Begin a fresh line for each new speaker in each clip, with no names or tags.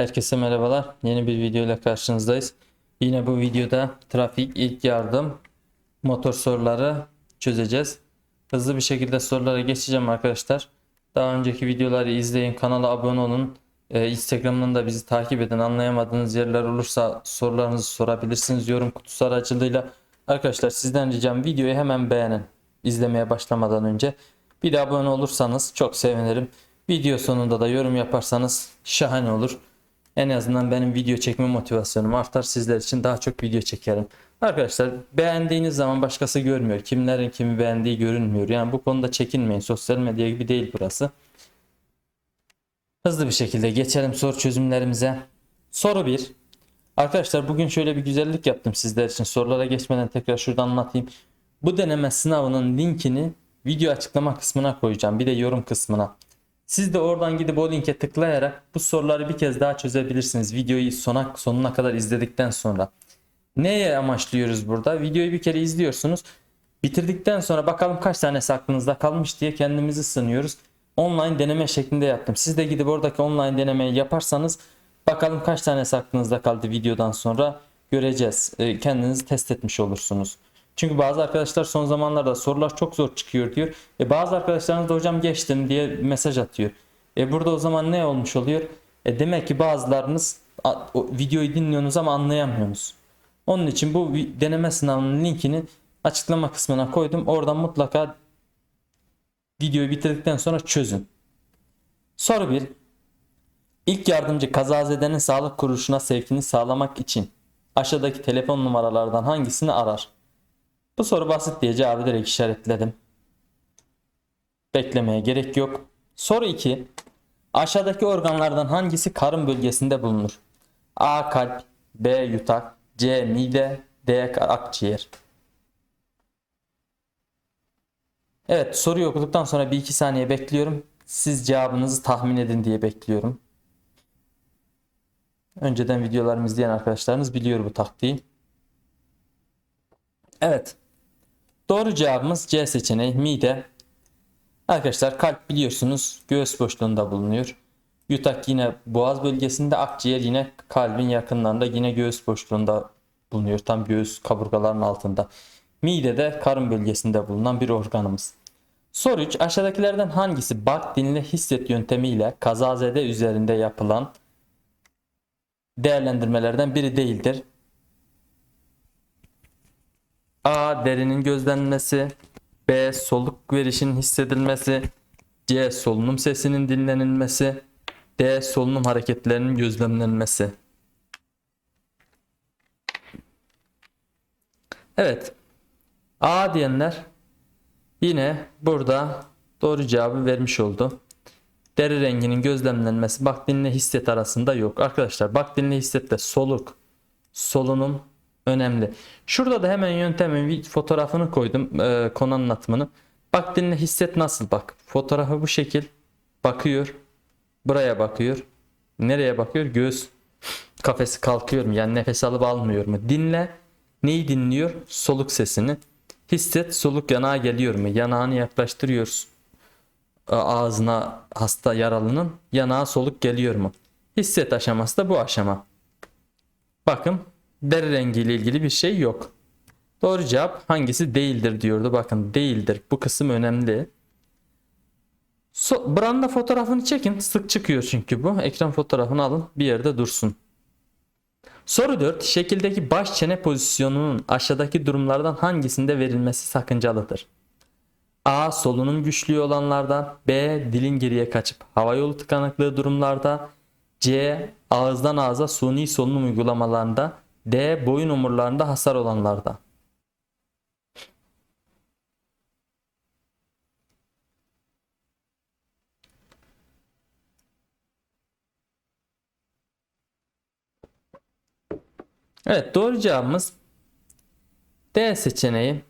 Herkese merhabalar. Yeni bir video ile karşınızdayız. Yine bu videoda trafik, ilk yardım, motor soruları çözeceğiz. Hızlı bir şekilde sorulara geçeceğim arkadaşlar. Daha önceki videoları izleyin, kanala abone olun. Ee, Instagram'dan da bizi takip edin. Anlayamadığınız yerler olursa sorularınızı sorabilirsiniz yorum kutusu aracılığıyla. Arkadaşlar sizden ricam videoyu hemen beğenin. İzlemeye başlamadan önce. Bir de abone olursanız çok sevinirim. Video sonunda da yorum yaparsanız şahane olur. En azından benim video çekme motivasyonum artar. Sizler için daha çok video çekerim. Arkadaşlar beğendiğiniz zaman başkası görmüyor. Kimlerin kimi beğendiği görünmüyor. Yani bu konuda çekinmeyin. Sosyal medya gibi değil burası. Hızlı bir şekilde geçelim soru çözümlerimize. Soru 1. Arkadaşlar bugün şöyle bir güzellik yaptım sizler için. Sorulara geçmeden tekrar şuradan anlatayım. Bu deneme sınavının linkini video açıklama kısmına koyacağım. Bir de yorum kısmına. Siz de oradan gidip o linke tıklayarak bu soruları bir kez daha çözebilirsiniz. Videoyu sona, sonuna kadar izledikten sonra. Neye amaçlıyoruz burada? Videoyu bir kere izliyorsunuz. Bitirdikten sonra bakalım kaç tanesi aklınızda kalmış diye kendimizi sınıyoruz. Online deneme şeklinde yaptım. Siz de gidip oradaki online denemeyi yaparsanız bakalım kaç tanesi aklınızda kaldı videodan sonra göreceğiz. E, Kendinizi test etmiş olursunuz. Çünkü bazı arkadaşlar son zamanlarda sorular çok zor çıkıyor diyor. E bazı arkadaşlarınız da hocam geçtim diye mesaj atıyor. E burada o zaman ne olmuş oluyor? E demek ki bazılarınız videoyu dinliyorsunuz ama anlayamıyorsunuz. Onun için bu deneme sınavının linkini açıklama kısmına koydum. Oradan mutlaka videoyu bitirdikten sonra çözün. Soru 1. İlk yardımcı kazazedenin sağlık kuruluşuna sevkini sağlamak için aşağıdaki telefon numaralardan hangisini arar? Bu soru basit diye cevabı direkt işaretledim. Beklemeye gerek yok. Soru 2. Aşağıdaki organlardan hangisi karın bölgesinde bulunur? A. Kalp B. Yutak C. Mide D. Akciğer Evet soruyu okuduktan sonra bir iki saniye bekliyorum. Siz cevabınızı tahmin edin diye bekliyorum. Önceden videolarımı izleyen arkadaşlarınız biliyor bu taktiği. Evet. Doğru cevabımız C seçeneği mide. Arkadaşlar kalp biliyorsunuz göğüs boşluğunda bulunuyor. Yutak yine boğaz bölgesinde, akciğer yine kalbin yakınlarında yine göğüs boşluğunda bulunuyor. Tam göğüs kaburgalarının altında. Mide de karın bölgesinde bulunan bir organımız. Soru 3. Aşağıdakilerden hangisi bak dinle hisset yöntemiyle kazazede üzerinde yapılan değerlendirmelerden biri değildir? A. Derinin gözlenmesi B. Soluk verişin hissedilmesi C. Solunum sesinin dinlenilmesi D. Solunum hareketlerinin gözlemlenmesi Evet. A diyenler yine burada doğru cevabı vermiş oldu. Deri renginin gözlemlenmesi bak dinle hisset arasında yok. Arkadaşlar bak dinle hissette soluk, solunum önemli. Şurada da hemen yöntemin fotoğrafını koydum e, konu anlatımını. Bak dinle hisset nasıl bak. Fotoğrafı bu şekil bakıyor. Buraya bakıyor. Nereye bakıyor? Göğüs kafesi kalkıyor mu? Yani nefes alıp almıyor mu? Dinle. Neyi dinliyor? Soluk sesini. Hisset soluk yanağa geliyor mu? Yanağını yaklaştırıyoruz. Ağzına hasta yaralının yanağa soluk geliyor mu? Hisset aşaması da bu aşama. Bakın deri rengiyle ilgili bir şey yok. Doğru cevap hangisi değildir diyordu. Bakın değildir. Bu kısım önemli. So branda fotoğrafını çekin. Sık çıkıyor çünkü bu. Ekran fotoğrafını alın. Bir yerde dursun. Soru 4. Şekildeki baş çene pozisyonunun aşağıdaki durumlardan hangisinde verilmesi sakıncalıdır? A. Solunum güçlüğü olanlarda B. Dilin geriye kaçıp hava yolu tıkanıklığı durumlarda C. Ağızdan ağza suni solunum uygulamalarında D. Boyun omurlarında hasar olanlarda Evet doğru cevabımız D seçeneği.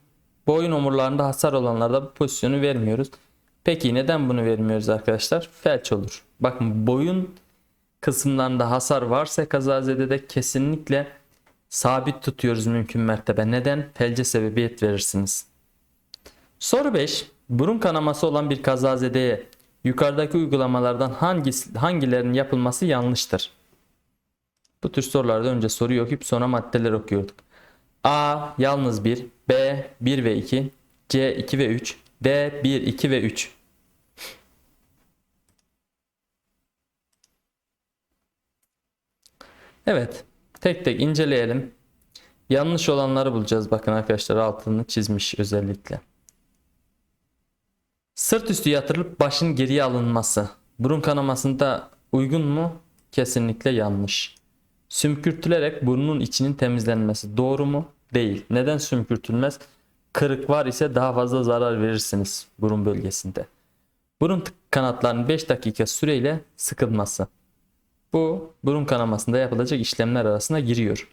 Boyun omurlarında hasar olanlarda bu pozisyonu vermiyoruz. Peki neden bunu vermiyoruz arkadaşlar? Felç olur. Bakın boyun kısımlarında hasar varsa kazazede kesinlikle sabit tutuyoruz mümkün mertebe. Neden? Felce sebebiyet verirsiniz. Soru 5. Burun kanaması olan bir kazazedeye yukarıdaki uygulamalardan hangisi, hangilerinin yapılması yanlıştır? Bu tür sorularda önce soruyu okuyup sonra maddeler okuyorduk. A yalnız 1, B 1 ve 2, C 2 ve 3, D 1, 2 ve 3. Evet, tek tek inceleyelim. Yanlış olanları bulacağız. Bakın arkadaşlar altını çizmiş özellikle. Sırt üstü yatırılıp başın geriye alınması. Burun kanamasında uygun mu? Kesinlikle yanlış. Sümkürtülerek burnun içinin temizlenmesi doğru mu? Değil. Neden sümkürtülmez? Kırık var ise daha fazla zarar verirsiniz burun bölgesinde. Burun kanatlarının 5 dakika süreyle sıkılması. Bu burun kanamasında yapılacak işlemler arasına giriyor.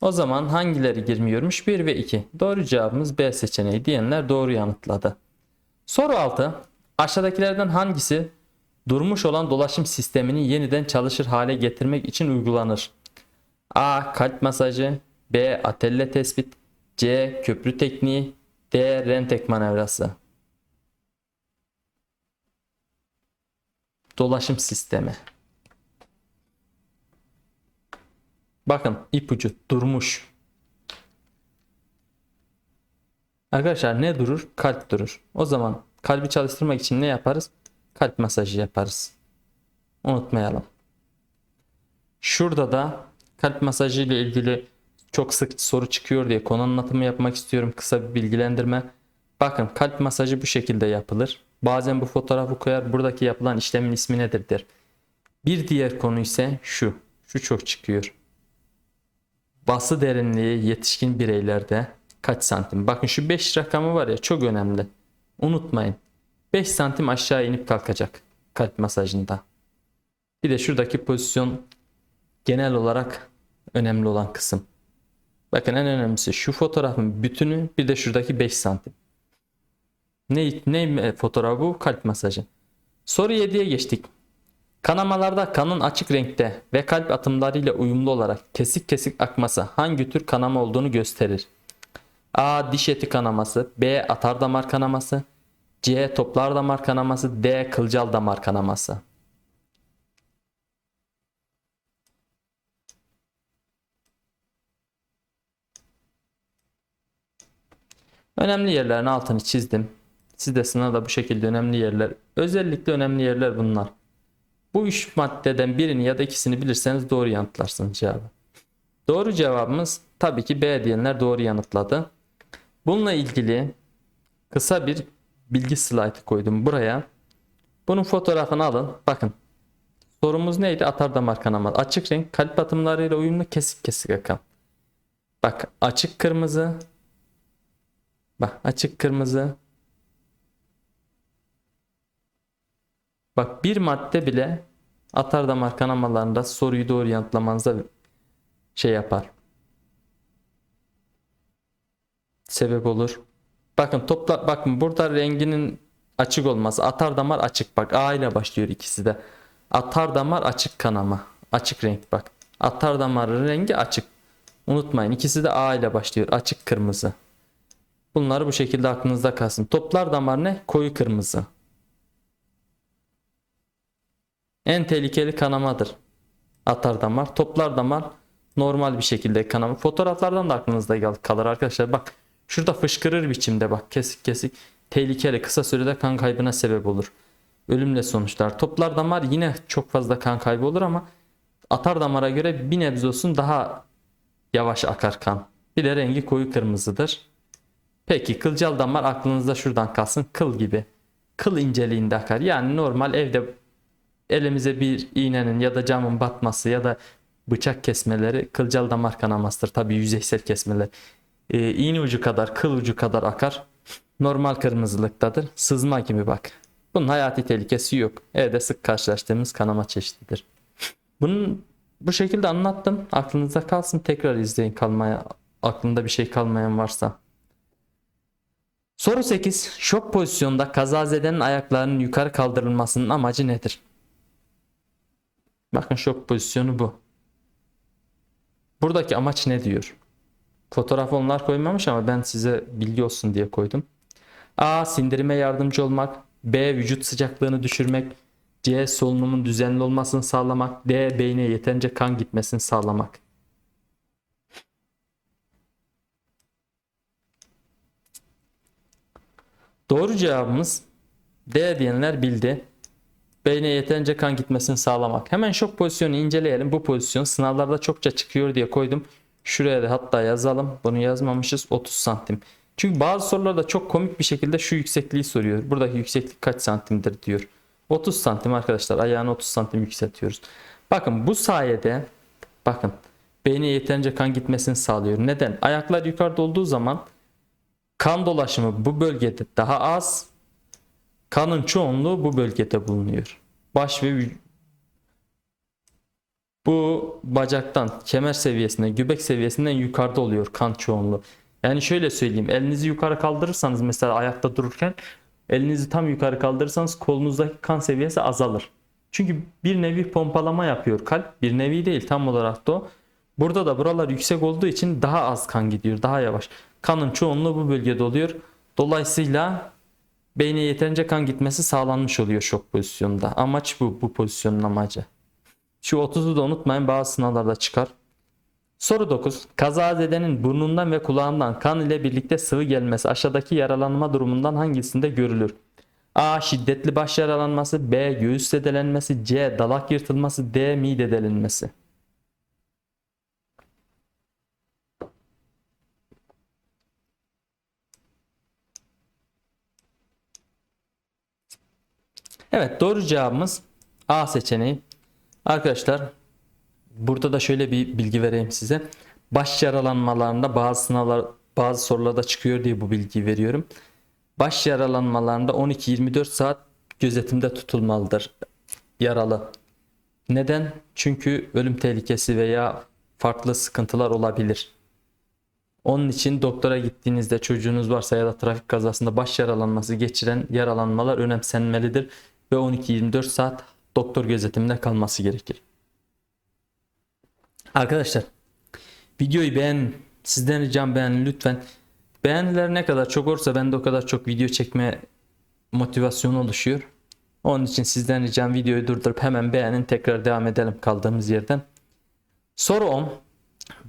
O zaman hangileri girmiyormuş? 1 ve 2. Doğru cevabımız B seçeneği diyenler doğru yanıtladı. Soru 6. Aşağıdakilerden hangisi durmuş olan dolaşım sistemini yeniden çalışır hale getirmek için uygulanır? A. Kalp masajı B. Atelle tespit C. Köprü tekniği D. Rentek manevrası Dolaşım sistemi Bakın ipucu durmuş. Arkadaşlar ne durur? Kalp durur. O zaman kalbi çalıştırmak için ne yaparız? Kalp masajı yaparız. Unutmayalım. Şurada da kalp masajı ile ilgili çok sık soru çıkıyor diye konu anlatımı yapmak istiyorum. Kısa bir bilgilendirme. Bakın kalp masajı bu şekilde yapılır. Bazen bu fotoğrafı koyar. Buradaki yapılan işlemin ismi nedir der. Bir diğer konu ise şu. Şu çok çıkıyor. Bası derinliği yetişkin bireylerde kaç santim? Bakın şu 5 rakamı var ya çok önemli. Unutmayın. 5 santim aşağı inip kalkacak kalp masajında. Bir de şuradaki pozisyon genel olarak önemli olan kısım. Bakın en önemlisi şu fotoğrafın bütünü bir de şuradaki 5 santim. Ne, ne fotoğrafı bu? Kalp masajı. Soru 7'ye geçtik. Kanamalarda kanın açık renkte ve kalp atımlarıyla uyumlu olarak kesik kesik akması hangi tür kanama olduğunu gösterir? A. Diş eti kanaması B. Atar damar kanaması C. Toplar damar kanaması D. Kılcal damar kanaması Önemli yerlerin altını çizdim. Siz de sınavda bu şekilde önemli yerler. Özellikle önemli yerler bunlar. Bu üç maddeden birini ya da ikisini bilirseniz doğru yanıtlarsınız cevabı. Doğru cevabımız tabii ki B diyenler doğru yanıtladı. Bununla ilgili kısa bir bilgi slaytı koydum buraya. Bunun fotoğrafını alın. Bakın. Sorumuz neydi? Atar damar kanaması. Açık renk kalp atımlarıyla uyumlu kesik kesik akan. Bak açık kırmızı. Bak açık kırmızı. Bak bir madde bile atar damar kanamalarında soruyu doğru yanıtlamanıza şey yapar. Sebep olur. Bakın topla bakın burada renginin açık olması. Atar damar açık bak. A ile başlıyor ikisi de. Atar damar açık kanama. Açık renk bak. Atar damarın rengi açık. Unutmayın ikisi de A ile başlıyor. Açık kırmızı. Bunları bu şekilde aklınızda kalsın. Toplar damar ne? Koyu kırmızı. En tehlikeli kanamadır. Atar damar. Toplar damar normal bir şekilde kanama. Fotoğraflardan da aklınızda kalır arkadaşlar. Bak şurada fışkırır biçimde bak kesik kesik. Tehlikeli kısa sürede kan kaybına sebep olur. Ölümle sonuçlar. Toplar damar yine çok fazla kan kaybı olur ama atar damara göre bir nebze olsun daha yavaş akar kan. Bir de rengi koyu kırmızıdır. Peki kılcal damar aklınızda şuradan kalsın. Kıl gibi. Kıl inceliğinde akar. Yani normal evde elimize bir iğnenin ya da camın batması ya da bıçak kesmeleri kılcal damar kanamasıdır. Tabi yüzeysel kesmeler. Ee, iğne ucu kadar, kıl ucu kadar akar. Normal kırmızılıktadır. Sızma gibi bak. Bunun hayati tehlikesi yok. Evde sık karşılaştığımız kanama çeşididir. Bunun bu şekilde anlattım. Aklınızda kalsın. Tekrar izleyin kalmaya aklında bir şey kalmayan varsa. Soru 8. Şok pozisyonda kazazedenin ayaklarının yukarı kaldırılmasının amacı nedir? Bakın şok pozisyonu bu. Buradaki amaç ne diyor? Fotoğraf onlar koymamış ama ben size bilgi olsun diye koydum. A. Sindirime yardımcı olmak. B. Vücut sıcaklığını düşürmek. C. Solunumun düzenli olmasını sağlamak. D. Beyne yeterince kan gitmesini sağlamak. Doğru cevabımız D diyenler bildi. Beyne yeterince kan gitmesini sağlamak. Hemen şok pozisyonu inceleyelim. Bu pozisyon sınavlarda çokça çıkıyor diye koydum. Şuraya da hatta yazalım. Bunu yazmamışız 30 santim. Çünkü bazı sorularda çok komik bir şekilde şu yüksekliği soruyor. Buradaki yükseklik kaç santimdir diyor. 30 santim arkadaşlar. Ayağını 30 santim yükseltiyoruz. Bakın bu sayede bakın beyne yeterince kan gitmesini sağlıyor. Neden? Ayaklar yukarıda olduğu zaman kan dolaşımı bu bölgede daha az. Kanın çoğunluğu bu bölgede bulunuyor. Baş ve bu bacaktan kemer seviyesinde, göbek seviyesinden yukarıda oluyor kan çoğunluğu. Yani şöyle söyleyeyim. Elinizi yukarı kaldırırsanız mesela ayakta dururken elinizi tam yukarı kaldırırsanız kolunuzdaki kan seviyesi azalır. Çünkü bir nevi pompalama yapıyor kalp. Bir nevi değil tam olarak da o. Burada da buralar yüksek olduğu için daha az kan gidiyor. Daha yavaş. Kanın çoğunluğu bu bölgede oluyor. Dolayısıyla beyne yeterince kan gitmesi sağlanmış oluyor şok pozisyonunda. Amaç bu. Bu pozisyonun amacı. Şu 30'u da unutmayın bazı sınavlarda çıkar. Soru 9. Kazazedenin burnundan ve kulağından kan ile birlikte sıvı gelmesi aşağıdaki yaralanma durumundan hangisinde görülür? A. Şiddetli baş yaralanması B. Göğüs zedelenmesi C. Dalak yırtılması D. Mide delinmesi Evet doğru cevabımız A seçeneği. Arkadaşlar burada da şöyle bir bilgi vereyim size. Baş yaralanmalarında bazı sınavlar bazı sorularda çıkıyor diye bu bilgiyi veriyorum. Baş yaralanmalarında 12-24 saat gözetimde tutulmalıdır yaralı. Neden? Çünkü ölüm tehlikesi veya farklı sıkıntılar olabilir. Onun için doktora gittiğinizde çocuğunuz varsa ya da trafik kazasında baş yaralanması geçiren yaralanmalar önemsenmelidir ve 12-24 saat doktor gözetiminde kalması gerekir. Arkadaşlar videoyu beğen sizden ricam beğenin lütfen. Beğeniler ne kadar çok olursa ben de o kadar çok video çekme motivasyonu oluşuyor. Onun için sizden ricam videoyu durdurup hemen beğenin tekrar devam edelim kaldığımız yerden. Soru 10.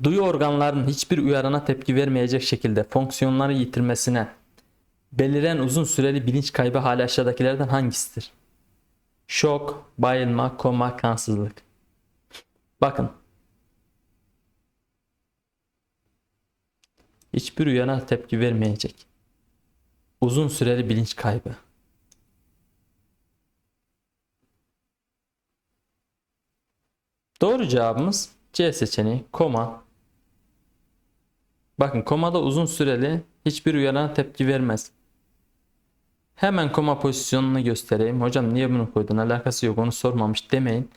Duyu organlarının hiçbir uyarana tepki vermeyecek şekilde fonksiyonları yitirmesine beliren uzun süreli bilinç kaybı hali aşağıdakilerden hangisidir? Şok, bayılma, koma, kansızlık. Bakın. Hiçbir uyarana tepki vermeyecek. Uzun süreli bilinç kaybı. Doğru cevabımız C seçeneği koma. Bakın komada uzun süreli hiçbir uyarana tepki vermez. Hemen koma pozisyonunu göstereyim. Hocam niye bunu koydun? Alakası yok onu sormamış demeyin.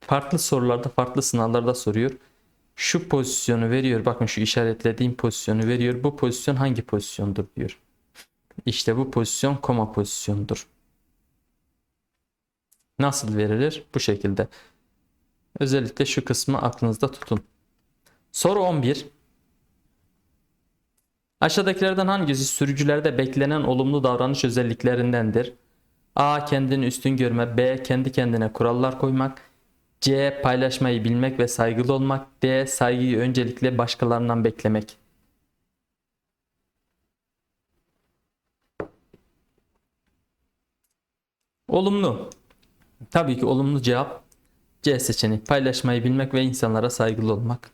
Farklı sorularda farklı sınavlarda soruyor. Şu pozisyonu veriyor. Bakın şu işaretlediğim pozisyonu veriyor. Bu pozisyon hangi pozisyondur diyor. İşte bu pozisyon koma pozisyonudur. Nasıl verilir? Bu şekilde. Özellikle şu kısmı aklınızda tutun. Soru 11. Aşağıdakilerden hangisi sürücülerde beklenen olumlu davranış özelliklerindendir? A. Kendini üstün görme. B. Kendi kendine kurallar koymak. C. Paylaşmayı bilmek ve saygılı olmak. D. Saygıyı öncelikle başkalarından beklemek. Olumlu. Tabii ki olumlu cevap C seçeneği. Paylaşmayı bilmek ve insanlara saygılı olmak.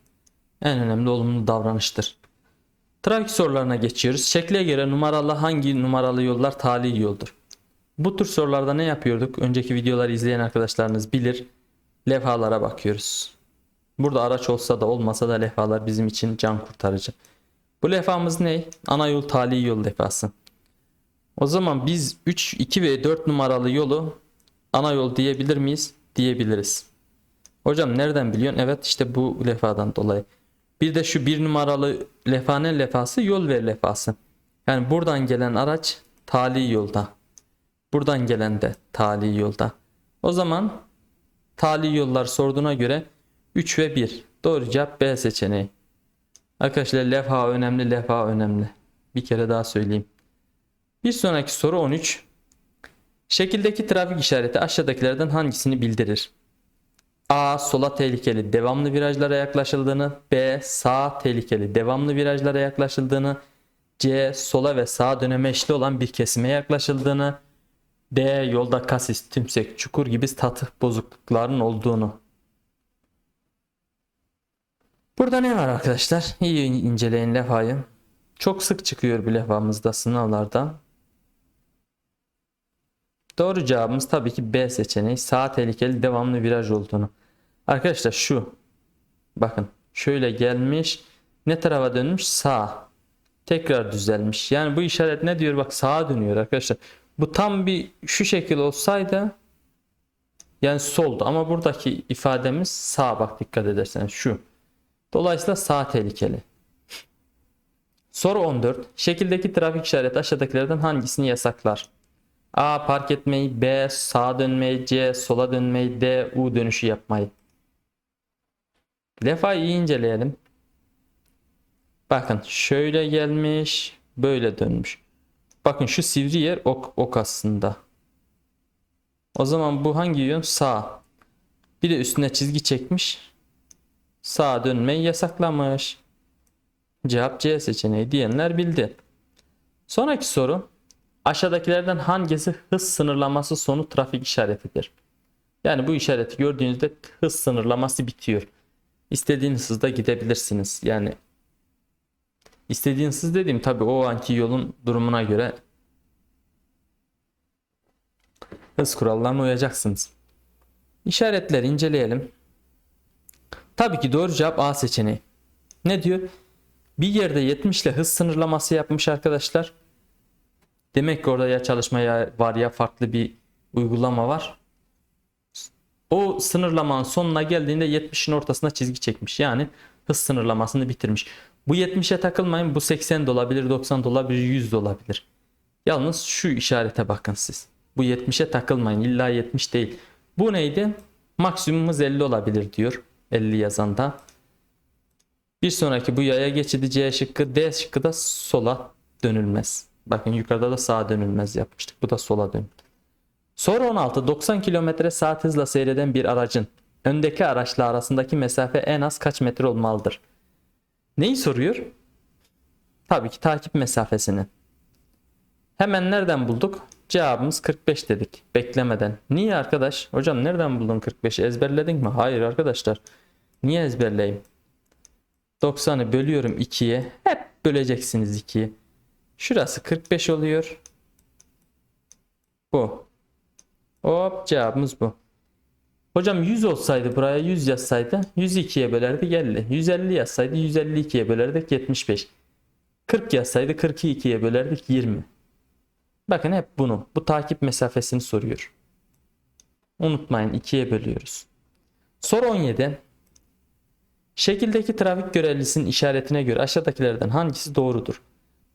En önemli olumlu davranıştır. Trafik sorularına geçiyoruz. Şekle göre numaralı hangi numaralı yollar tali yoldur? Bu tür sorularda ne yapıyorduk? Önceki videoları izleyen arkadaşlarınız bilir. Levhalara bakıyoruz. Burada araç olsa da olmasa da levhalar bizim için can kurtarıcı. Bu levhamız ne? Ana yol tali yol levhası. O zaman biz 3, 2 ve 4 numaralı yolu ana yol diyebilir miyiz? Diyebiliriz. Hocam nereden biliyorsun? Evet işte bu levhadan dolayı. Bir de şu bir numaralı levhanın levhası yol ver levhası. Yani buradan gelen araç tali yolda. Buradan gelen de tali yolda. O zaman tali yollar sorduğuna göre 3 ve 1. Doğru cevap B seçeneği. Arkadaşlar levha önemli, levha önemli. Bir kere daha söyleyeyim. Bir sonraki soru 13. Şekildeki trafik işareti aşağıdakilerden hangisini bildirir? A. Sola tehlikeli devamlı virajlara yaklaşıldığını. B. Sağ tehlikeli devamlı virajlara yaklaşıldığını. C. Sola ve sağa döneme eşli olan bir kesime yaklaşıldığını. D. Yolda kasis, tümsek, çukur gibi statü bozuklukların olduğunu. Burada ne var arkadaşlar? İyi inceleyin levhayı. Çok sık çıkıyor bu levhamızda sınavlarda. Doğru cevabımız tabii ki B seçeneği. Sağ tehlikeli devamlı viraj olduğunu. Arkadaşlar şu. Bakın şöyle gelmiş. Ne tarafa dönmüş? Sağ. Tekrar düzelmiş. Yani bu işaret ne diyor? Bak sağa dönüyor arkadaşlar. Bu tam bir şu şekil olsaydı yani soldu ama buradaki ifademiz sağ bak dikkat ederseniz şu. Dolayısıyla sağ tehlikeli. Soru 14. Şekildeki trafik işareti aşağıdakilerden hangisini yasaklar? A. Park etmeyi. B. Sağa dönmeyi. C. Sola dönmeyi. D. U dönüşü yapmayı. Levhayı iyi inceleyelim. Bakın şöyle gelmiş. Böyle dönmüş. Bakın şu sivri yer ok, ok aslında. O zaman bu hangi yön? Sağ. Bir de üstüne çizgi çekmiş. Sağa dönmeyi yasaklamış. Cevap C seçeneği diyenler bildi. Sonraki soru. Aşağıdakilerden hangisi hız sınırlaması sonu trafik işaretidir? Yani bu işareti gördüğünüzde hız sınırlaması bitiyor. İstediğiniz hızda gidebilirsiniz. Yani istediğiniz hız dediğim tabi o anki yolun durumuna göre hız kurallarına uyacaksınız. İşaretleri inceleyelim. Tabii ki doğru cevap A seçeneği. Ne diyor? Bir yerde 70 ile hız sınırlaması yapmış arkadaşlar. Demek ki orada ya çalışma ya var ya farklı bir uygulama var. O sınırlamanın sonuna geldiğinde 70'in ortasına çizgi çekmiş. Yani hız sınırlamasını bitirmiş. Bu 70'e takılmayın. Bu 80 de olabilir, 90 da olabilir, 100 de olabilir. Yalnız şu işarete bakın siz. Bu 70'e takılmayın. İlla 70 değil. Bu neydi? Maksimumumuz 50 olabilir diyor. 50 yazanda. Bir sonraki bu yaya geçidi C şıkkı D şıkkı da sola dönülmez. Bakın yukarıda da sağa dönülmez yapmıştık. Bu da sola dön. Soru 16. 90 km saat hızla seyreden bir aracın öndeki araçla arasındaki mesafe en az kaç metre olmalıdır? Neyi soruyor? Tabii ki takip mesafesini. Hemen nereden bulduk? Cevabımız 45 dedik. Beklemeden. Niye arkadaş? Hocam nereden buldun 45'i? Ezberledin mi? Hayır arkadaşlar. Niye ezberleyeyim? 90'ı bölüyorum 2'ye. Hep böleceksiniz 2'ye. Şurası 45 oluyor. Bu. Hop cevabımız bu. Hocam 100 olsaydı buraya 100 yazsaydı 102'ye bölerdik 50. 150 yazsaydı 152'ye bölerdik 75. 40 yazsaydı 42'ye bölerdik 20. Bakın hep bunu. Bu takip mesafesini soruyor. Unutmayın 2'ye bölüyoruz. Soru 17. Şekildeki trafik görevlisinin işaretine göre aşağıdakilerden hangisi doğrudur?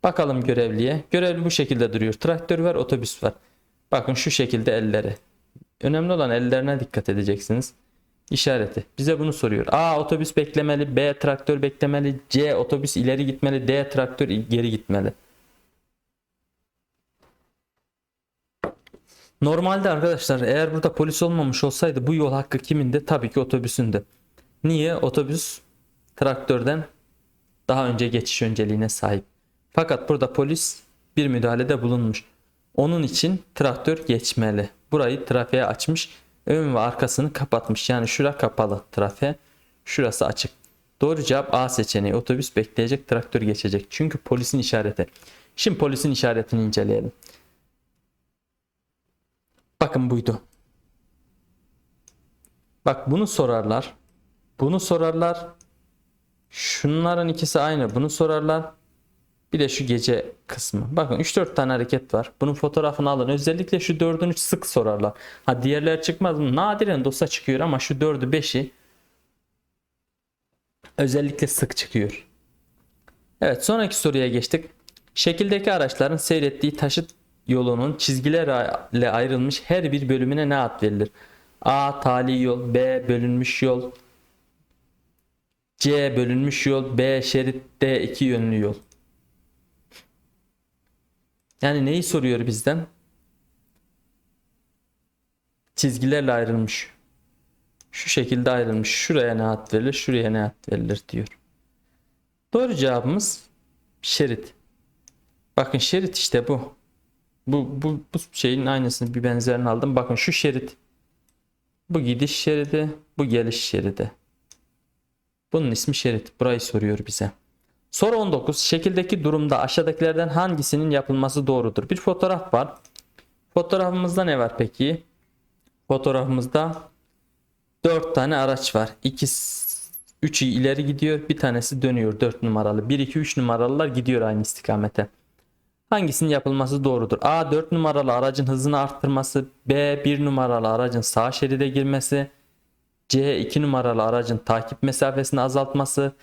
Bakalım görevliye. Görevli bu şekilde duruyor. Traktör var, otobüs var. Bakın şu şekilde elleri. Önemli olan ellerine dikkat edeceksiniz. İşareti. Bize bunu soruyor. A otobüs beklemeli, B traktör beklemeli, C otobüs ileri gitmeli, D traktör geri gitmeli. Normalde arkadaşlar eğer burada polis olmamış olsaydı bu yol hakkı kiminde? Tabii ki otobüsünde. Niye? Otobüs traktörden daha önce geçiş önceliğine sahip. Fakat burada polis bir müdahalede bulunmuş. Onun için traktör geçmeli. Burayı trafiğe açmış. Ön ve arkasını kapatmış. Yani şura kapalı trafiğe. Şurası açık. Doğru cevap A seçeneği. Otobüs bekleyecek, traktör geçecek. Çünkü polisin işareti. Şimdi polisin işaretini inceleyelim. Bakın buydu. Bak bunu sorarlar. Bunu sorarlar. Şunların ikisi aynı. Bunu sorarlar. Bir de şu gece kısmı. Bakın 3-4 tane hareket var. Bunun fotoğrafını alın. Özellikle şu 4'ünü sık sorarlar. Ha diğerler çıkmaz mı? Nadiren dosa çıkıyor ama şu 4'ü 5'i özellikle sık çıkıyor. Evet sonraki soruya geçtik. Şekildeki araçların seyrettiği taşıt yolunun çizgilerle ayrılmış her bir bölümüne ne ad verilir? A. Tali yol B. Bölünmüş yol C. Bölünmüş yol B. Şerit D. iki yönlü yol Yani neyi soruyor bizden? çizgilerle ayrılmış. Şu şekilde ayrılmış. Şuraya ne ad verilir, şuraya ne ad verilir diyor. Doğru cevabımız şerit. Bakın şerit işte bu. Bu, bu, bu şeyin aynısını bir benzerini aldım. Bakın şu şerit. Bu gidiş şeridi, bu geliş şeridi. Bunun ismi şerit. Burayı soruyor bize. Soru 19. Şekildeki durumda aşağıdakilerden hangisinin yapılması doğrudur? Bir fotoğraf var. Fotoğrafımızda ne var peki? Fotoğrafımızda 4 tane araç var. İkisi 3'ü ileri gidiyor, bir tanesi dönüyor 4 numaralı. 1 2 3 numaralılar gidiyor aynı istikamete. Hangisinin yapılması doğrudur? A 4 numaralı aracın hızını arttırması, B 1 numaralı aracın sağ şeride girmesi, C 2 numaralı aracın takip mesafesini azaltması,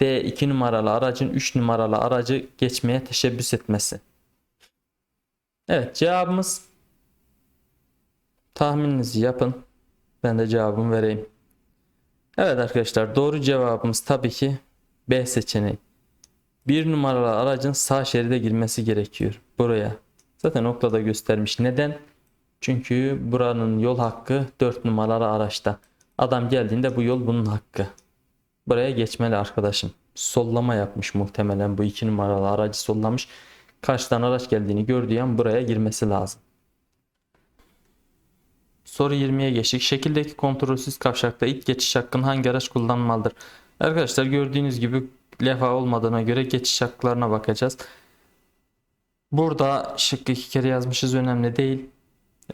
D 2 numaralı aracın 3 numaralı aracı geçmeye teşebbüs etmesi. Evet cevabımız tahmininizi yapın. Ben de cevabımı vereyim. Evet arkadaşlar doğru cevabımız tabii ki B seçeneği. Bir numaralı aracın sağ şeride girmesi gerekiyor buraya. Zaten noktada göstermiş. Neden? Çünkü buranın yol hakkı 4 numaralı araçta. Adam geldiğinde bu yol bunun hakkı. Buraya geçmeli arkadaşım. Sollama yapmış muhtemelen bu 2 numaralı aracı sollamış. Karşıdan araç geldiğini gördüğü an buraya girmesi lazım. Soru 20'ye geçtik. Şekildeki kontrolsüz kavşakta ilk geçiş hakkını hangi araç kullanmalıdır? Arkadaşlar gördüğünüz gibi levha olmadığına göre geçiş haklarına bakacağız. Burada şıkkı iki kere yazmışız önemli değil.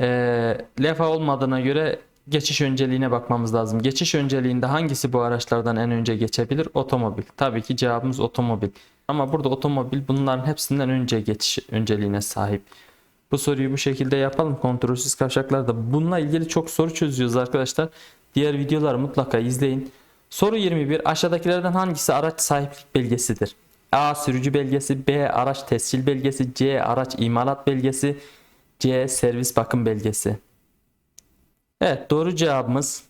Ee, levha olmadığına göre geçiş önceliğine bakmamız lazım. Geçiş önceliğinde hangisi bu araçlardan en önce geçebilir? Otomobil. Tabii ki cevabımız otomobil. Ama burada otomobil bunların hepsinden önce geçiş önceliğine sahip. Bu soruyu bu şekilde yapalım. Kontrolsüz kavşaklarda. Bununla ilgili çok soru çözüyoruz arkadaşlar. Diğer videoları mutlaka izleyin. Soru 21. Aşağıdakilerden hangisi araç sahiplik belgesidir? A. Sürücü belgesi B. Araç tescil belgesi C. Araç imalat belgesi C. Servis bakım belgesi Evet doğru cevabımız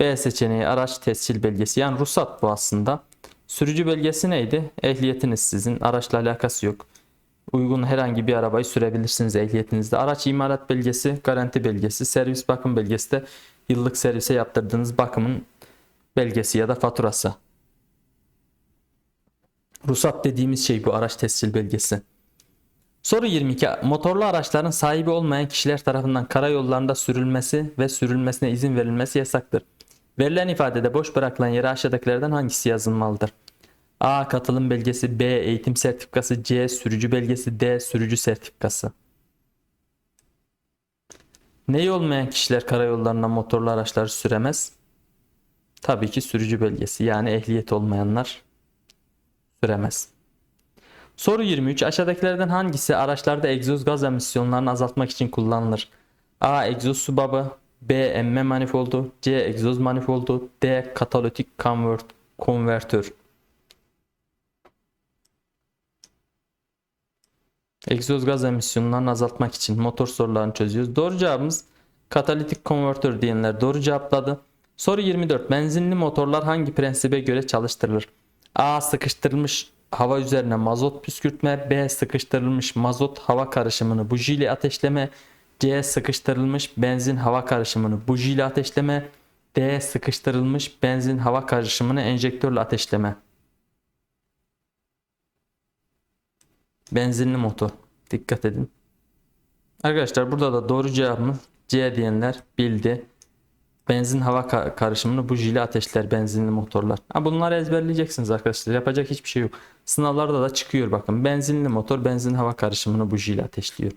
B seçeneği araç tescil belgesi. Yani ruhsat bu aslında. Sürücü belgesi neydi? Ehliyetiniz sizin. Araçla alakası yok. Uygun herhangi bir arabayı sürebilirsiniz ehliyetinizde. Araç imalat belgesi, garanti belgesi, servis bakım belgesi de yıllık servise yaptırdığınız bakımın belgesi ya da faturası. Ruhsat dediğimiz şey bu araç tescil belgesi. Soru 22. Motorlu araçların sahibi olmayan kişiler tarafından karayollarında sürülmesi ve sürülmesine izin verilmesi yasaktır. Verilen ifadede boş bırakılan yere aşağıdakilerden hangisi yazılmalıdır? A. Katılım belgesi B. Eğitim sertifikası C. Sürücü belgesi D. Sürücü sertifikası Neyi olmayan kişiler karayollarında motorlu araçları süremez? Tabii ki sürücü belgesi yani ehliyet olmayanlar süremez. Soru 23. Aşağıdakilerden hangisi araçlarda egzoz gaz emisyonlarını azaltmak için kullanılır? A. Egzoz subabı B. Emme manifoldu C. Egzoz manifoldu D. Katalitik convert, konvertör Egzoz gaz emisyonlarını azaltmak için motor sorularını çözüyoruz. Doğru cevabımız katalitik konvertör diyenler doğru cevapladı. Soru 24. Benzinli motorlar hangi prensibe göre çalıştırılır? A. Sıkıştırılmış hava üzerine mazot püskürtme. B. Sıkıştırılmış mazot hava karışımını bujiyle ateşleme. C. Sıkıştırılmış benzin hava karışımını bujiyle ateşleme. D. Sıkıştırılmış benzin hava karışımını enjektörle ateşleme. Benzinli motor. Dikkat edin. Arkadaşlar burada da doğru cevabımız C diyenler bildi. Benzin hava karışımını bujiyle ateşler benzinli motorlar. Ha, bunları ezberleyeceksiniz arkadaşlar. Yapacak hiçbir şey yok. Sınavlarda da çıkıyor bakın. Benzinli motor benzin hava karışımını bujiyle ateşliyor.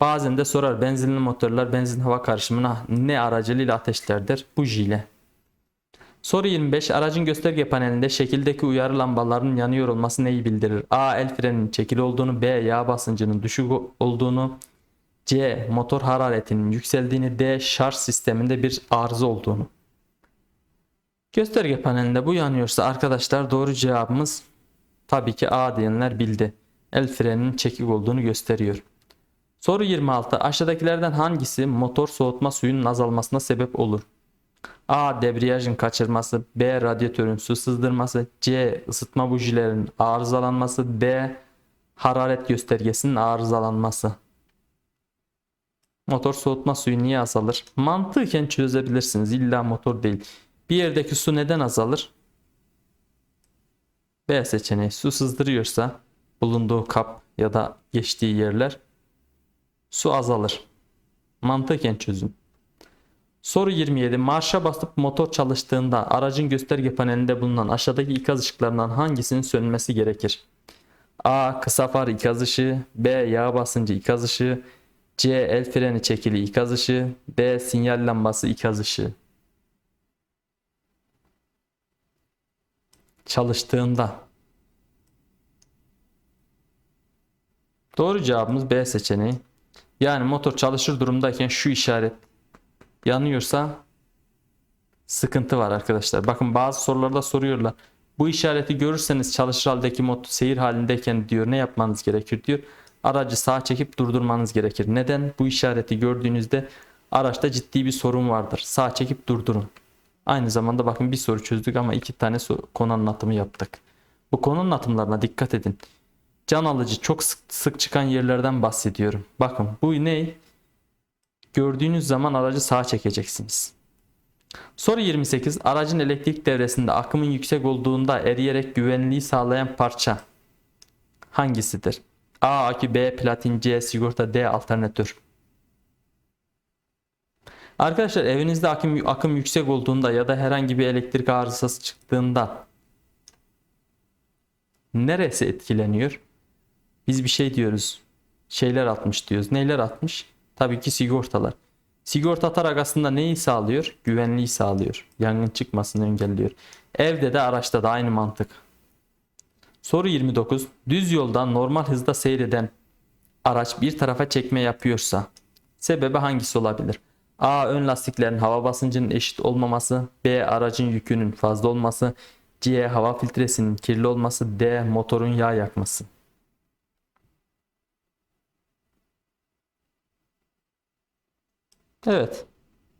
Bazen de sorar benzinli motorlar benzin hava karışımını ne aracılığıyla ateşlerdir? Bujiyle. Soru 25. Aracın gösterge panelinde şekildeki uyarı lambalarının yanıyor olması neyi bildirir? A. El freninin çekili olduğunu. B. Yağ basıncının düşük olduğunu. C. Motor hararetinin yükseldiğini. D. Şarj sisteminde bir arıza olduğunu. Gösterge panelinde bu yanıyorsa arkadaşlar doğru cevabımız tabii ki A diyenler bildi. El freninin çekik olduğunu gösteriyor. Soru 26. Aşağıdakilerden hangisi motor soğutma suyunun azalmasına sebep olur? A. Debriyajın kaçırması B. Radyatörün su sızdırması C. ısıtma bujilerinin arızalanması D. Hararet göstergesinin arızalanması Motor soğutma suyu niye azalır? Mantıken çözebilirsiniz. İlla motor değil. Bir yerdeki su neden azalır? B seçeneği su sızdırıyorsa bulunduğu kap ya da geçtiği yerler su azalır. Mantıken çözün. Soru 27. Marşa basıp motor çalıştığında aracın gösterge panelinde bulunan aşağıdaki ikaz ışıklarından hangisinin sönmesi gerekir? A. Kısa far ikaz ışığı B. Yağ basıncı ikaz ışığı C. El freni çekili ikaz ışığı D. Sinyal lambası ikaz ışığı Çalıştığında Doğru cevabımız B seçeneği. Yani motor çalışır durumdayken şu işaret yanıyorsa sıkıntı var arkadaşlar. Bakın bazı sorularda soruyorlar. Bu işareti görürseniz çalışır haldeki motor seyir halindeyken diyor ne yapmanız gerekir diyor. Aracı sağa çekip durdurmanız gerekir. Neden? Bu işareti gördüğünüzde araçta ciddi bir sorun vardır. Sağa çekip durdurun. Aynı zamanda bakın bir soru çözdük ama iki tane konu anlatımı yaptık. Bu konu anlatımlarına dikkat edin. Can alıcı çok sık, sık çıkan yerlerden bahsediyorum. Bakın bu ne? Gördüğünüz zaman aracı sağa çekeceksiniz. Soru 28. Aracın elektrik devresinde akımın yüksek olduğunda eriyerek güvenliği sağlayan parça hangisidir? A. Akü B. Platin C. Sigorta D. Alternatör Arkadaşlar evinizde akım, akım yüksek olduğunda ya da herhangi bir elektrik arızası çıktığında neresi etkileniyor? Biz bir şey diyoruz. Şeyler atmış diyoruz. Neyler atmış? Tabii ki sigortalar. Sigorta atarak aslında neyi sağlıyor? Güvenliği sağlıyor. Yangın çıkmasını engelliyor. Evde de araçta da aynı mantık. Soru 29. Düz yoldan normal hızda seyreden araç bir tarafa çekme yapıyorsa sebebi hangisi olabilir? A. Ön lastiklerin hava basıncının eşit olmaması. B. Aracın yükünün fazla olması. C. Hava filtresinin kirli olması. D. Motorun yağ yakması. Evet.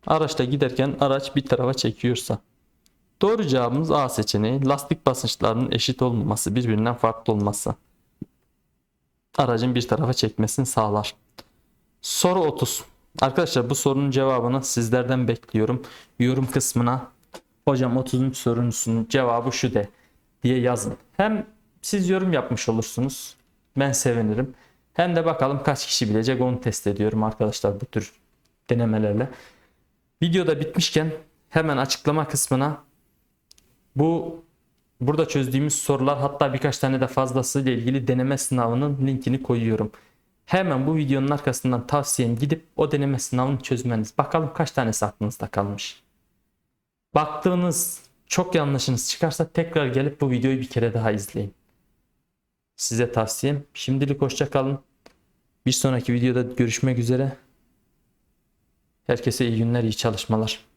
Araçta giderken araç bir tarafa çekiyorsa. Doğru cevabımız A seçeneği. Lastik basınçlarının eşit olmaması, birbirinden farklı olması. Aracın bir tarafa çekmesini sağlar. Soru 30. Arkadaşlar bu sorunun cevabını sizlerden bekliyorum. Yorum kısmına hocam 30. sorunun cevabı şu de diye yazın. Hem siz yorum yapmış olursunuz. Ben sevinirim. Hem de bakalım kaç kişi bilecek onu test ediyorum arkadaşlar bu tür denemelerle. Videoda bitmişken hemen açıklama kısmına bu burada çözdüğümüz sorular hatta birkaç tane de fazlası ile ilgili deneme sınavının linkini koyuyorum. Hemen bu videonun arkasından tavsiyem gidip o deneme sınavını çözmeniz. Bakalım kaç tanesi aklınızda kalmış. Baktığınız çok yanlışınız çıkarsa tekrar gelip bu videoyu bir kere daha izleyin. Size tavsiyem şimdilik hoşça kalın. Bir sonraki videoda görüşmek üzere. Herkese iyi günler, iyi çalışmalar.